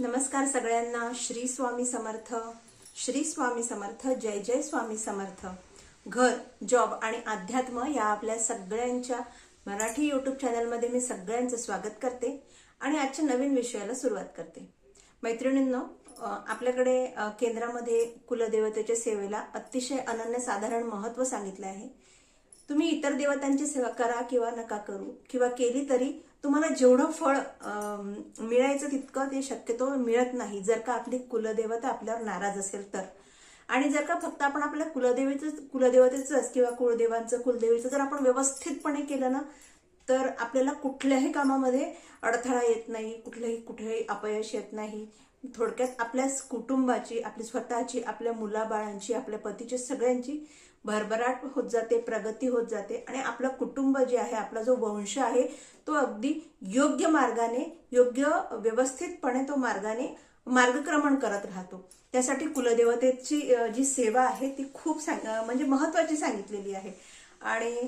नमस्कार सगळ्यांना. श्री स्वामी समर्थ. श्री स्वामी समर्थ. जय जय स्वामी समर्थ. घर जॉब आणि अध्यात्म या आपल्या सगळ्यांच्या मराठी युट्यूब चॅनलमध्ये मी सगळ्यांचं स्वागत करते आणि आजच्या नवीन विषयाला सुरुवात करते. मैत्रिणींनो आपल्याकडे केंद्रामध्ये कुलदेवतेच्या सेवेला अतिशय अनन्यसाधारण महत्त्व सांगितलं आहे. तुम्ही इतर देवतांची सेवा करा किंवा नका करू किंवा केली तरी तुम्हाला जेवढं फळ मिळायचं तितकं ते शक्यतो मिळत नाही. जर का आपली कुलदेवता आपल्यावर नाराज असेल तर. आणि जर का फक्त आपण आपल्या कुलदेवीचं कुलदेवतेचंच किंवा कुलदेवांचं कुलदेवीचं जर आपण व्यवस्थितपणे केलं ना तर आपल्याला कुठल्याही कामामध्ये अडथळा येत नाही कुठल्याही कुठेही अपयश येत नाही. थोडक्यात आपल्या कुटुंबाची आपली स्वतःची आपल्या मुलाबाळांची आपल्या पतीची सगळ्यांची भरभराट होत जाते प्रगती होत जाते आणि आपलं कुटुंब जे आहे आपला जो वंश आहे तो अगदी योग्य मार्गाने योग्य व्यवस्थितपणे तो मार्गाने मार्गक्रमण करत राहतो. त्यासाठी कुलदेवतेची जी सेवा आहे ती खूप सांग म्हणजे महत्वाची सांगितलेली आहे. आणि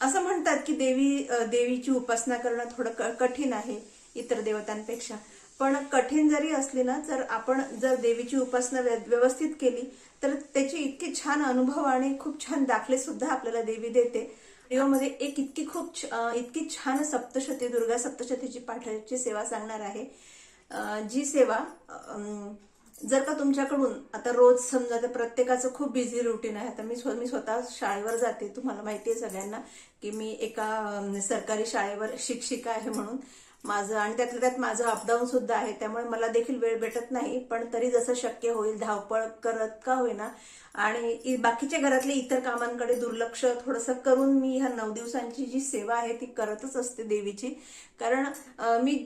असं म्हणतात की देवी देवीची उपासना करणं थोडं क- कठीण आहे इतर देवतांपेक्षा. पण कठीण जरी असली ना जर आपण जर देवीची उपासना व्यवस्थित केली तर त्याचे इतके छान अनुभव आणि खूप छान दाखले सुद्धा आपल्याला देवी देते. व्हिडिओमध्ये एक इतकी खूप इतकी छान सप्तशती दुर्गा सप्तशतीची पाठाची सेवा सांगणार आहे. जी सेवा जर का तुमच्याकडून आता रोज समजा तर प्रत्येकाचं खूप बिझी रुटीन आहे. आता मी स्व- मी स्वतः शाळेवर जाते तुम्हाला माहिती आहे सगळ्यांना की मी एका सरकारी शाळेवर शिक्षिका आहे म्हणून. माझं आणि त्यातल्या त्यात माझं अपडाऊन सुद्धा आहे. त्यामुळे मला देखील वेळ भेटत नाही. पण तरी जसं शक्य होईल धावपळ करत का होईना. आणि बाकीच्या घरातले इतर कामांकडे दुर्लक्ष थोडंसं करून मी ह्या नऊ दिवसांची जी सेवा आहे ती करतच असते देवीची. कारण मी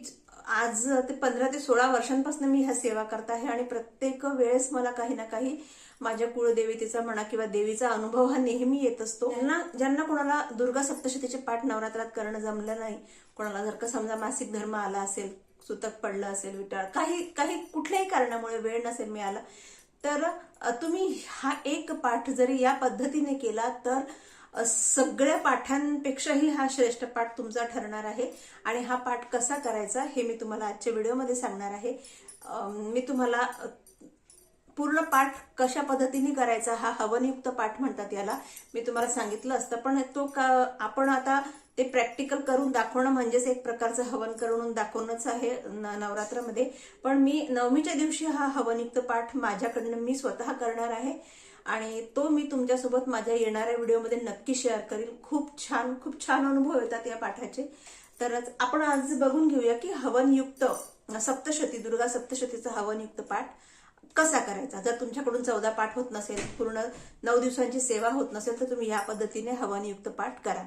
आज ते पंधरा ते सोळा वर्षांपासून मी ह्या सेवा करत आहे आणि प्रत्येक वेळेस मला काही ना काही माझ्या कुळदेवतेचा म्हणा किंवा देवीचा अनुभव हा नेहमी येत असतो. ज्यांना ज्यांना कोणाला दुर्गा सप्तशतीचे पाठ नवरात्रात करणं जमलं नाही कोणाला जर का समजा मासिक धर्म आला असेल सुतक पडलं असेल विटाळ काही काही कुठल्याही कारणामुळे वेळ नसेल मिळाला तर तुम्ही हा एक पाठ जरी या पद्धतीने केला तर सगळ्या पाठांपेक्षाही हा श्रेष्ठ पाठ तुमचा ठरणार आहे. आणि हा पाठ कसा करायचा हे मी तुम्हाला आजच्या व्हिडिओमध्ये सांगणार आहे. मी तुम्हाला पूर्ण पाठ कशा पद्धतीने करायचा हा हवनयुक्त पाठ म्हणतात याला. मी तुम्हाला सांगितलं असतं पण तो का आपण आता ते प्रॅक्टिकल करून दाखवणं म्हणजेच एक प्रकारचं हवन करून दाखवणंच आहे न- नवरात्रामध्ये. पण मी नवमीच्या दिवशी हा हवनयुक्त पाठ माझ्याकडनं मी स्वतः करणार आहे. आणि तो मी तुमच्यासोबत माझ्या येणाऱ्या व्हिडिओमध्ये नक्की शेअर करील. खूप छान खूप छान अनुभव येतात या पाठाचे. तर आपण आज बघून घेऊया की हवनयुक्त सप्तशती दुर्गा सप्तशतीचा हवनयुक्त पाठ. कसा करायचा? जर तुमच्याकडून चौदा पाठ होत नसेल पूर्ण नऊ दिवसांची सेवा होत नसेल तर तुम्ही या पद्धतीने हवनयुक्त पाठ करा.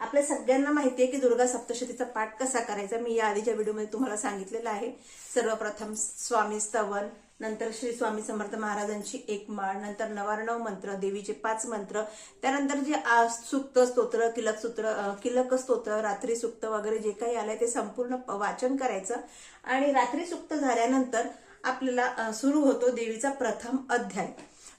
आपल्या सगळ्यांना माहिती आहे की दुर्गा सप्तशतीचा पाठ कसा करायचा? मी या आधीच्या व्हिडिओमध्ये तुम्हाला सांगितलेलं आहे. सर्वप्रथम स्वामी स्तवन नंतर श्री स्वामी समर्थ महाराजांची एक माळ नंतर नवारणव मंत्र देवीचे पाच मंत्र त्यानंतर जे आ- सुक्त स्तोत्र किलक सूत्र किलक स्तोत्र रात्री सुक्त वगैरे जे काही आलंय ते संपूर्ण प- वाचन करायचं. आणि रात्री सुक्त झाल्यानंतर आपल्याला सुरू होतो देवीचा प्रथम अध्याय.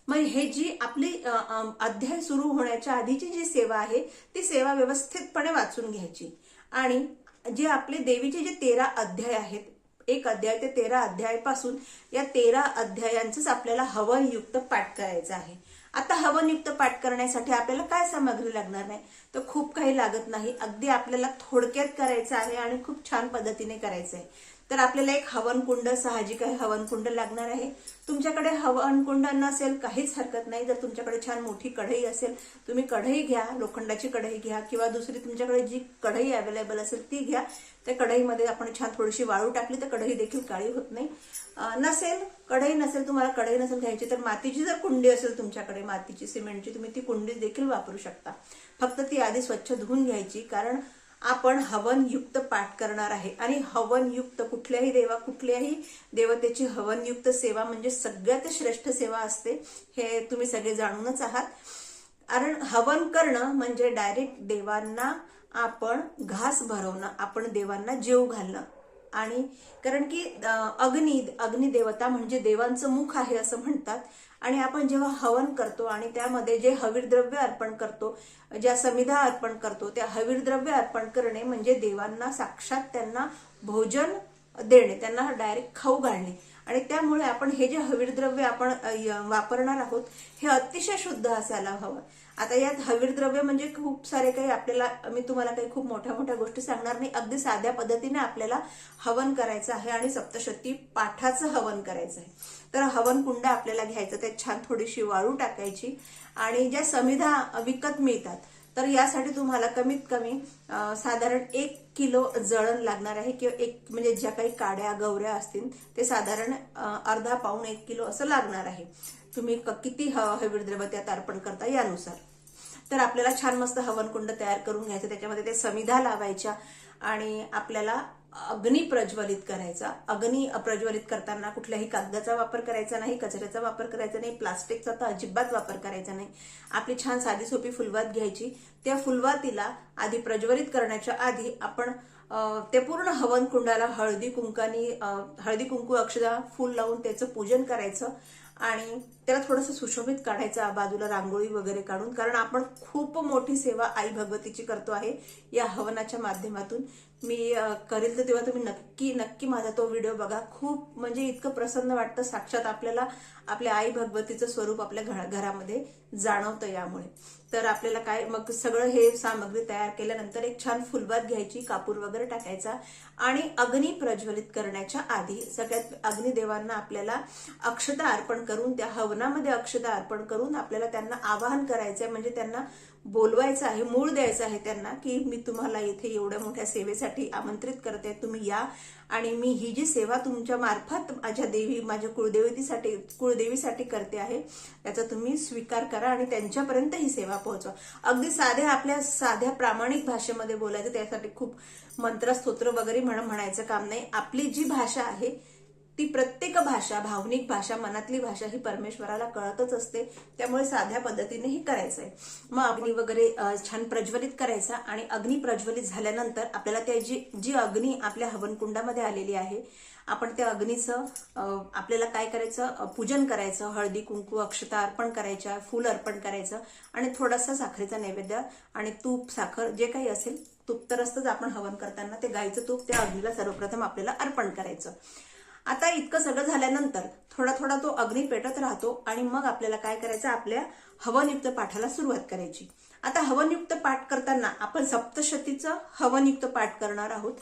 मग हे जी आपली अध्याय सुरू होण्याच्या आधीची जी सेवा आहे ती सेवा व्यवस्थितपणे वाचून घ्यायची. आणि जे आपले देवीचे जे तेरा अध्याय आहेत एक अध्याय ते तेरा अध्यायापासून या तेरा अध्यायांचंच आपल्याला हवनयुक्त पाठ करायचं आहे. आता हवनयुक्त पाठ करण्यासाठी आपल्याला काय सामग्री लागणार नाही? तर खूप काही लागत नाही. अगदी आपल्याला थोडक्यात करायचं आहे आणि खूप छान पद्धतीने करायचं आहे. तर आपल्याला एक हवनकुंड साहजिक आहे. हवनकुंड लागणार आहे. तुमच्याकडे हवनकुंड नसेल काहीच हरकत नाही. जर तुमच्याकडे छान मोठी कढई असेल तुम्ही कढई घ्या लोखंडाची कढई घ्या किंवा दुसरी तुमच्याकडे जी कढई अवेलेबल असेल ती घ्या. त्या कढईमध्ये आपण छान थोडीशी वाळू टाकली तर कढई देखील काळी होत नाही. नसेल कढई नसेल तुम्हाला कढई नसेल घ्यायची तर मातीची जर कुंडी असेल तुमच्याकडे मातीची सिमेंटची तुम्ही ती कुंडी देखील वापरू शकता. फक्त ती आधी स्वच्छ धुवून घ्यायची कारण आपण हवनयुक्त पाठ करणार आहे. आणि हवनयुक्त कुठल्याही देवा कुठल्याही देवतेची हवनयुक्त सेवा म्हणजे सगळ्यात श्रेष्ठ सेवा असते हे तुम्ही सगळे जाणूनच आहात. कारण हवन करणं म्हणजे डायरेक्ट देवांना आपण घास भरवणं आपण देवांना जेव घालणं. आणि कारण की अग्नी अग्निदेवता म्हणजे देवांचं मुख आहे असं म्हणतात. आणि आपण जेव्हा हवन करतो आणि त्यामध्ये जे हवीर द्रव्य अर्पण करतो ज्या समिधा अर्पण करतो त्या हवीर द्रव्य अर्पण करणे म्हणजे देवांना साक्षात त्यांना भोजन देणे त्यांना डायरेक्ट खाऊ घालणे. आणि त्यामुळे आपण हे जे हवीर द्रव्य आपण वापरणार आहोत हे अतिशय शुद्ध असायला हवं. आता यात हवीर द्रव्य म्हणजे खूप सारे काही आपल्याला मी तुम्हाला काही खूप मोठ्या मोठ्या गोष्टी सांगणार नाही. अगदी साध्या पद्धतीने आपल्याला हवन करायचं आहे आणि सप्तशती पाठाचं हवन करायचं आहे. तर हवन कुंड आपल्याला घ्यायचं त्यात छान थोडीशी वाळू टाकायची आणि ज्या समिधा विकत मिळतात तर यासाठी तुम्हाला कमीत कमी साधारण एक किलो जळण लागणार आहे किंवा एक म्हणजे ज्या काही काड्या गवऱ्या असतील ते साधारण अर्धा पाऊण एक किलो असं लागणार आहे. तुम्ही क- किती ह- हवीर द्रव्य त्यात अर्पण करता यानुसार. तर आपल्याला छान मस्त हवनकुंड तयार करून घ्यायचं. त्याच्यामध्ये ते समिधा लावायच्या आणि आपल्याला अग्नी प्रज्वलित करायचा. अग्नी प्रज्वलित करताना कुठल्याही कागदाचा वापर करायचा नाही कचऱ्याचा वापर करायचा नाही प्लास्टिकचा तर अजिबात वापर करायचा नाही. आपली छान साधी सोपी फुलवात घ्यायची. त्या फुलवातीला आधी प्रज्वलित करण्याच्या आधी आपण ते पूर्ण हवन कुंडाला हळदी कुंकानी हळदी कुंकू अक्षदा फूल लावून त्याचं पूजन करायचं. आणि त्याला थोडंसं सुशोभित काढायचं बाजूला रांगोळी वगैरे काढून. कारण आपण खूप मोठी सेवा आई भगवतीची करतो आहे या हवनाच्या माध्यमातून. मी करेल तर तेव्हा तुम्ही नक्की नक्की माझा तो व्हिडिओ बघा. खूप म्हणजे इतकं प्रसन्न वाटतं साक्षात आपल्याला आपल्या आई भगवतीचं स्वरूप आपल्या घरा- घरामध्ये जाणवतं यामुळे. तर आपल्याला काय मग सगळं हे सामग्री तयार केल्यानंतर एक छान फुलबात घ्यायची कापूर वगैरे टाकायचा आणि अग्नी प्रज्वलित करण्याच्या आधी सगळ्यात अग्निदेवांना आपल्याला अक्षता अर्पण करून त्या हवनामध्ये अक्षता अर्पण करून आपल्याला त्यांना आवाहन करायचं आहे म्हणजे त्यांना बोलवायचं आहे मूळ द्यायचं आहे त्यांना की मी तुम्हाला इथे एवढ्या मोठ्या सेवेसाठी आमंत्रित करते तुम्ही या. आणि मी ही जी सेवा तुमच्या मार्फत माझ्या देवी माझ्या कुळदेवतीसाठी कुळदेवीसाठी करते आहे त्याचा तुम्ही स्वीकार करा आणि त्यांच्यापर्यंत ही सेवा पोहोचवा. अगदी साध्या आपल्या साध्या प्रामाणिक भाषेमध्ये बोलायचं त्यासाठी खूप मंत्र स्तोत्र वगैरे म्हण म्हणायचं काम नाही. आपली जी भाषा आहे ती प्रत्येक भाषा भावनिक भाषा मनातली भाषा ही परमेश्वराला कळतच असते. त्यामुळे साध्या पद्धतीने ही करायचं आहे मग अग्नी वगैरे छान प्रज्वलित करायचा आणि अग्नी प्रज्वलित झाल्यानंतर आपल्याला त्या जी जी अग्नी आपल्या हवनकुंडामध्ये आलेली आहे आपण त्या अग्नीचं आपल्याला काय करायचं? पूजन करायचं. हळदी कुंकू अक्षता अर्पण करायच्या फूल अर्पण करायचं आणि थोडासा साखरेचा नैवेद्य आणि तूप साखर जे काही असेल तूप तर असतंच आपण हवन करताना ते गायीचं तूप त्या अग्नीला सर्वप्रथम आपल्याला अर्पण करायचं. आता इतकं सगळं झाल्यानंतर थोडा थोडा तो अग्नी पेटत राहतो आणि मग आपल्याला काय करायचं? आपल्या हवनयुक्त पाठाला सुरुवात करायची. आता हवनयुक्त पाठ करताना आपण सप्तशतीचं हवनयुक्त पाठ करणार आहोत.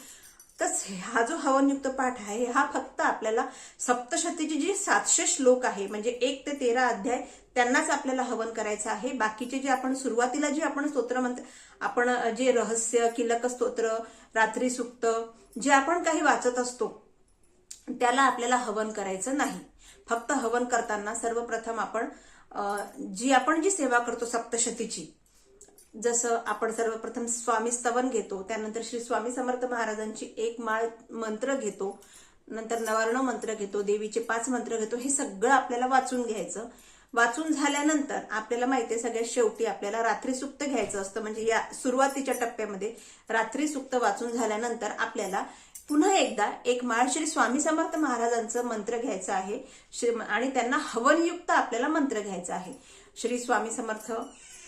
तर हा जो हवनयुक्त पाठ आहे हा फक्त आपल्याला सप्तशतीची जी सातशे श्लोक आहे म्हणजे एक ते तेरा अध्याय त्यांनाच आपल्याला हवन करायचं आहे. बाकीचे जे आपण सुरुवातीला जे आपण स्तोत्र म्हणतो आपण जे रहस्य किलक स्तोत्र रात्री सुक्त जे आपण काही वाचत असतो त्याला आपल्याला हवन करायचं नाही. फक्त हवन करताना सर्वप्रथम आपण जी आपण जी सेवा करतो सप्तशतीची जसं आपण सर्वप्रथम स्वामी स्तवन घेतो त्यानंतर श्री स्वामी समर्थ महाराजांची एक माळ मंत्र घेतो नंतर नवार्ण मंत्र घेतो देवीचे पाच मंत्र घेतो हे सगळं आपल्याला वाचून घ्यायचं. वाचून झाल्यानंतर आपल्याला माहिती आहे सगळ्यात शेवटी आपल्याला रात्री सुक्त घ्यायचं असतं. म्हणजे या सुरुवातीच्या टप्प्यामध्ये रात्री सुक्त वाचून झाल्यानंतर आपल्याला पुन्हा एकदा एक माळ श्री स्वामी समर्थ महाराजांचं मंत्र घ्यायचं आहे. श्री- आणि त्यांना हवनयुक्त आपल्याला मंत्र घ्यायचा आहे. श्री स्वामी समर्थ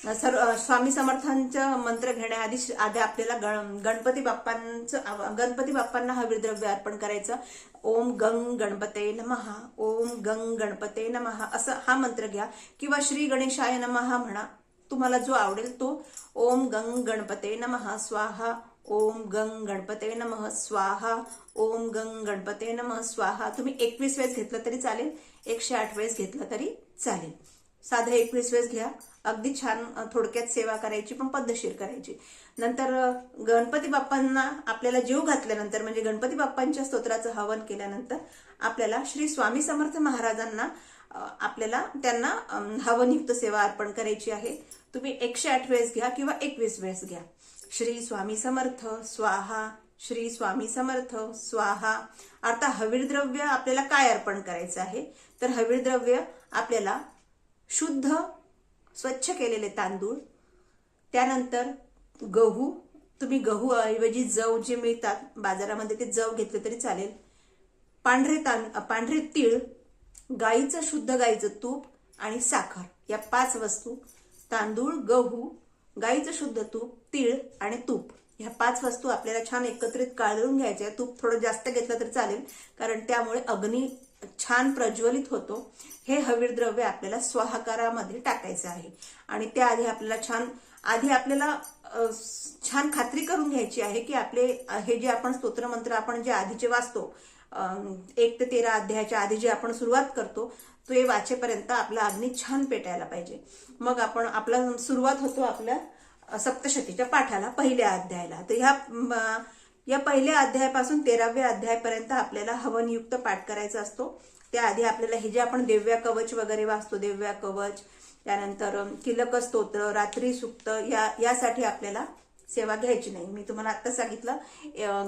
सर स्वामी समर्थांचं मंत्र घेण्याआधी श्री- आधी आपल्याला गण गणपती बाप्पांचं गणपती बाप्पांना हविर्द्रव्य अर्पण करायचं. ओम गंग गणपते नमहा ओम गंग गणपते नमहा असं हा मंत्र घ्या. किंवा श्री गणेशाय नमहा म्हणा तुम्हाला जो आवडेल तो. ओम गंग गणपते नमः स्वाहा. ओम गंग गणपते नमः स्वाहा. ओम गंग गणपते नमः स्वाहा. तुम्ही एकवीस वेळेस घेतलं तरी चालेल. एकशे आठ वेळेस घेतलं तरी चालेल. साधं एकवीस वेळेस घ्या. अगदी छान थोडक्यात सेवा करायची पण पद्धतशीर करायची. नंतर गणपती बाप्पांना आपल्याला जीव घातल्यानंतर म्हणजे गणपती बाप्पांच्या स्तोत्राचं हवन केल्यानंतर आपल्याला श्री स्वामी समर्थ महाराजांना आपल्याला त्यांना हवनयुक्त सेवा अर्पण करायची आहे. तुम्ही एकशे आठ वेळेस घ्या किंवा एकवीस वेळेस घ्या. श्री स्वामी समर्थ स्वाहा. श्री स्वामी समर्थ स्वाहा. आता हवीरद्रव्य आपल्याला काय अर्पण करायचं आहे? तर हवीरद्रव्य आपल्याला शुद्ध स्वच्छ केलेले तांदूळ त्यानंतर गहू. तुम्ही गहू ऐवजी जव जे मिळतात बाजारामध्ये ते जव घेतले तरी चालेल. पांढरे तां पांढरे तीळ गाईचं शुद्ध गाईचं तूप आणि साखर. या पाच वस्तू तांदूळ गहू गाईचं शुद्ध तूप तीळ आणि तूप. ह्या पाच वस्तू आपल्याला छान एकत्रित काढून घ्यायच्या. तूप थोडं जास्त घेतलं तर चालेल कारण त्यामुळे अग्नी छान प्रज्वलित होतो. हे हवीर द्रव्य आपल्याला स्वाहाकारामध्ये टाकायचं आहे. आणि त्याआधी आपल्याला छान आधी आपल्याला छान खात्री करून घ्यायची आहे की आपले हे जे आपण स्तोत्रमंत्र आपण जे आधीचे वाचतो एक ते तेरा अध्यायाच्या आधी जे आपण सुरुवात करतो तो हे वाचेपर्यंत आपला अग्नी छान पेटायला पाहिजे. मग आपण आपला सुरुवात होतो आपल्या सप्तशतीच्या पाठाला पहिल्या अध्यायाला. तर ह्या या पहिल्या अध्यायापासून तेराव्या अध्यायापर्यंत आपल्याला हवनयुक्त पाठ करायचा असतो. त्याआधी आपल्याला हे जे आपण दिव्या कवच वगैरे वाचतो देव्या कवच त्यानंतर किलक स्तोत्र रात्री सुक्त या यासाठी आपल्याला सेवा घ्यायची नाही. मी तुम्हाला आता सांगितलं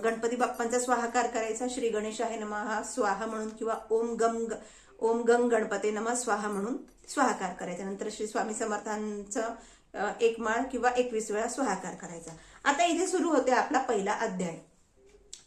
गणपती बाप्पांचा स्वाहाकार करायचा श्री गणेश आहे नमः स्वाहा म्हणून किंवा ओम गम ग- ओम गंग गणपते नमः स्वाहा म्हणून स्वाहाकार करायचा. नंतर श्री स्वामी समर्थांचं एक माळ किंवा एकवीस वेळा स्वाहाकार करायचा. आता इथे सुरू होते आपला पहिला अध्याय.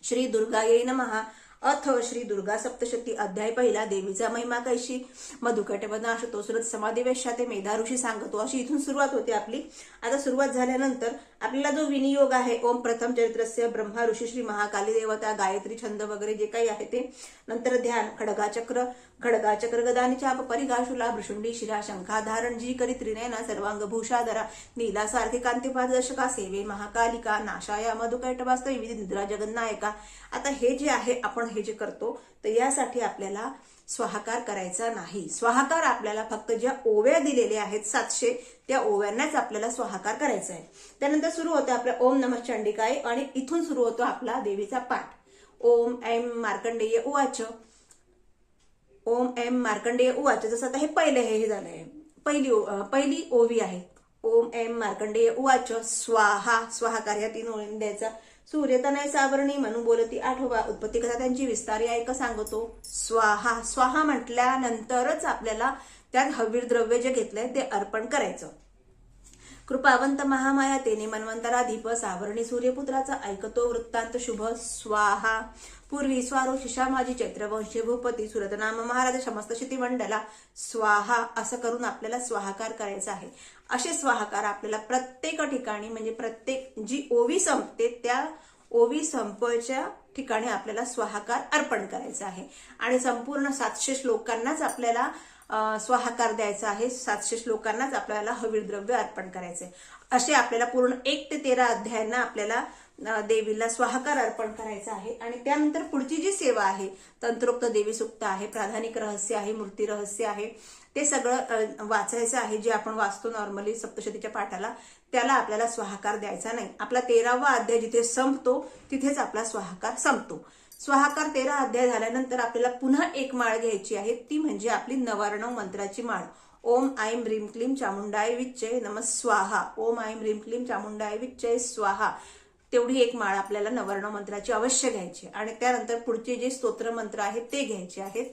श्री दुर्गायै नमहा अथ श्री दुर्गा सप्तशती अध्याय पहिला देवीचा महिमा कैशी? मधुकटपदाशतो सुरत समाधिवेशा ते मेधा ऋषी सांगतो. अशी इथून सुरुवात होते आपली. आता सुरुवात झाल्यानंतर आपल्याला जो विनियोग आहे ओम प्रथम चरित्रस्य ब्रह्मा ऋषी श्री महाकाली देवता गायत्री छंद वगैरे जे काही आहे ते नंतर ध्यान खडगाचक्र खडगाचक्र गदानी चाप परिगाशुला भृशुंडी शिरा शंखाधारण जी करी त्रिनयना सर्वांग भूषाधरा नीला सारखी कांतिपादर्शका सेवे महाकालिका नाशाया मधुकैटवास्तव विविध निद्रा जगन्नायका. आता हे जे आहे आपण हे जे करतो तर यासाठी आपल्याला स्वाहाकार करायचा नाही. स्वाहाकार आपल्याला फक्त ज्या ओव्या दिलेल्या आहेत सातशे त्या ओव्यांनाच आपल्याला स्वाहाकार करायचा आहे. त्यानंतर सुरू होतं आपल्या ओम नमः चंडिकाय आणि इथून सुरू होतो आपला देवीचा पाठ. ओम ऐम मार्कंडेय उवाच. ओम एम मार्कंडेय उवाच. जसं आता हे पहिले हे हे झालंय. पहिली ओ- पहिली ओवी आहे. ओम एम मार्कंडेय उवाच. स्वाहा स्वाहाकार या तीन ओळींनी द्यायचा. सूर्यतनय सावरणी म्हणून बोलती आठवा. उत्पत्ती कथा त्यांची विस्तारी ऐक सांगतो. स्वाहा स्वाहा म्हटल्यानंतरच आपल्याला त्यात हवीर द्रव्य जे घेतलंय ते अर्पण करायचं. कृपावंत महामाया तेने मन्वंतराधीप सावरणी सूर्यपुत्राचा ऐकतो वृत्तांत शुभ स्वाहा. पूर्वी स्वारो शिशामाजी चैत्रवंशी भूपती सुरतनाम महाराज समस्त मंडला स्वाहा असं करून आपल्याला स्वाहाकार करायचा आहे. असे स्वाहाकार आपल्याला प्रत्येक ठिकाणी म्हणजे प्रत्येक जी ओवी संपते त्या ओवी संपच्या ठिकाणी आपल्याला स्वाहाकार अर्पण करायचा आहे. आणि संपूर्ण सातशे श्लोकांनाच आपल्याला स्वाहाकार द्यायचा आहे. सातशे श्लोकांनाच आपल्याला हवीरद्रव्य अर्पण करायचे असे आपल्याला पूर्ण एक ते तेरा अध्यायांना आपल्याला देवीला स्वाहाकार अर्पण करायचा आहे. आणि त्यानंतर पुढची जी सेवा आहे तंत्रोक्त देवी सुक्त आहे प्राधानिक रहस्य आहे मूर्ती रहस्य आहे ते सगळं वाचायचं आहे जे आपण वाचतो नॉर्मली सप्तशतीच्या पाठाला त्याला आपल्याला स्वाहाकार द्यायचा नाही. आपला तेरावा अध्याय जिथे संपतो तिथेच आपला स्वाहाकार संपतो. स्वाहाकार तेरा अध्याय झाल्यानंतर आपल्याला पुन्हा एक माळ घ्यायची आहे. ती म्हणजे आपली नवारणव मंत्राची माळ. ओम आयम ह्रीम क्लीम चामुंडाय विच्चय नम स्वाहा. ओम आयम ह्रीम क्लीम चामुंडाय विच्चय स्वाहा. तेवढी एक माळ आपल्याला नवर्ण मंत्राची अवश्य घ्यायची आणि त्यानंतर पुढचे जे स्तोत्र मंत्र आहेत ते घ्यायचे आहेत.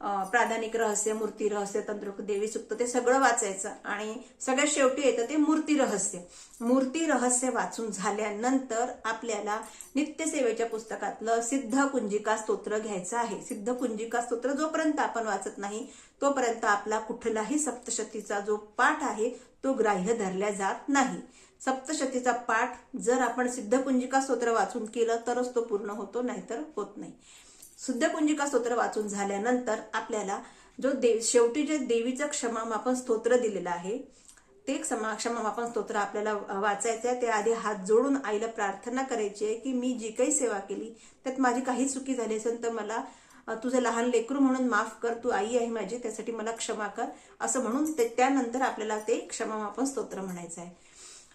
प्राधानिक रहस्य मूर्ती रहस्य तंत्रोक्त देवी सुक्त ते सगळं वाचायचं. आणि सगळ्यात शेवटी येतं ते मूर्ती रहस्य. मूर्ती रहस्य वाचून झाल्यानंतर आपल्याला नित्यसेवेच्या पुस्तकातलं सिद्ध कुंजिका स्तोत्र घ्यायचं आहे. सिद्ध कुंजिका स्तोत्र जोपर्यंत आपण वाचत नाही तोपर्यंत आपला कुठलाही सप्तशतीचा जो पाठ आहे तो ग्राह्य धरला जात नाही. सप्तशतीचा पाठ जर आपण सिद्ध कुंजिका स्तोत्र वाचून केलं तरच तो पूर्ण होतो नाहीतर होत नाही. शुद्धपुंजिका स्तोत्र वाचून झाल्यानंतर आपल्याला जो देव शेवटी जे देवीचं क्षमामापन स्तोत्र दिलेलं आहे ते क्षमा क्षमामापन स्तोत्र आपल्याला वाचायचं आहे त्याआधी हात जोडून आईला प्रार्थना करायची आहे की मी जी काही सेवा केली त्यात माझी काही चुकी झाली असेल तर मला तुझं लहान लेकरू म्हणून माफ कर तू आई आहे माझी त्यासाठी मला क्षमा कर असं म्हणून ते त्यानंतर आपल्याला ते क्षमामापन स्तोत्र म्हणायचं आहे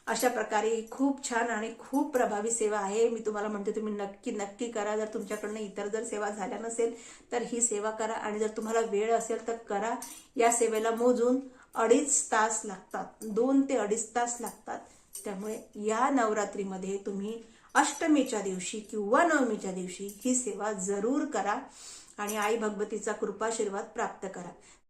अशा प्रकारे खूप छान आणि खूप प्रभावी सेवा आहे. मी तुम्हाला म्हणते तुम्ही नक्की नक्की करा. जर तुमच्याकडनं इतर जर सेवा झाल्या नसेल तर ही सेवा करा. आणि जर तुम्हाला वेळ असेल तर करा. या सेवेला मोजून अडीच तास लागतात. दोन ते अडीच तास लागतात. त्यामुळे या नवरात्रीमध्ये तुम्ही अष्टमीच्या दिवशी किंवा नवमीच्या दिवशी ही सेवा जरूर करा. आणि आई भगवतीचा कृपाशीर्वाद प्राप्त करा.